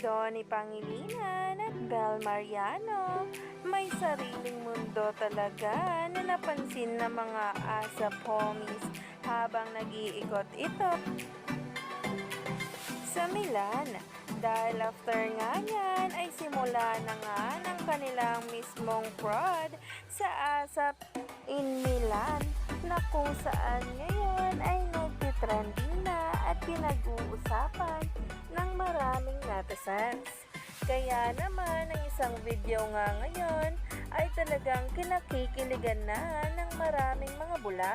Donnie Pangilinan at Bel Mariano, may sariling mundo talaga na napansin ng mga ASAP homies habang nag-iikot ito sa Milan. Dahil after nga yan ay simula na nga ng kanilang mismong prod sa ASAP in Milan na kung saan ngayon ay netizens. Kaya naman ang isang video nga ngayon ay talagang kinakikiligan na ng maraming mga bula.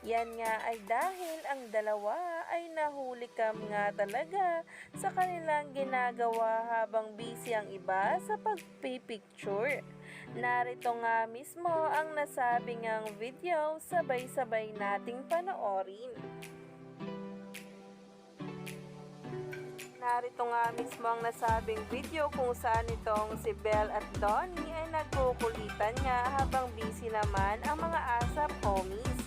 Yan nga ay dahil ang dalawa ay nahuli kam nga talaga sa kanilang ginagawa habang busy ang iba sa pagpipicture. Narito nga mismo ang nasabi ngang video sabay-sabay nating panoorin. Narito nga mismo ang nasabing video kung saan itong si Belle at Donnie ay nagkukulitan nga habang busy naman ang mga asap homies.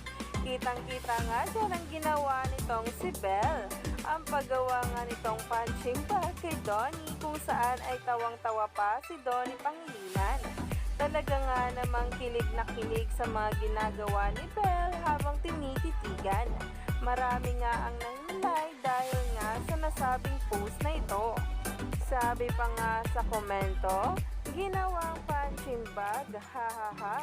Kitang-kita nga dyan ang ginawa nitong si Belle. Ang paggawa nga nitong punching bag kay Donnie kung saan ay tawang-tawa pa si Donnie Pangilinan. Talaga nga namang kilig na kilig sa mga ginagawa ni Belle habang tinititigan. Marami nga ang Sabi pa nga sa komento, ginawang punching bag, hahaha.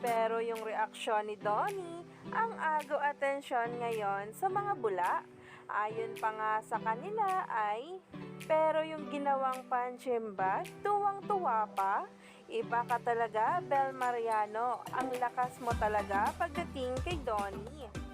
Pero yung reaksyon ni Donnie, ang agaw atensyon ngayon sa mga bula. Ayon pa nga sa kanila ay, pero yung ginawang punching bag, tuwang-tuwa pa. Iba ka talaga, Bel Mariano. Ang lakas mo talaga pagdating kay Donnie.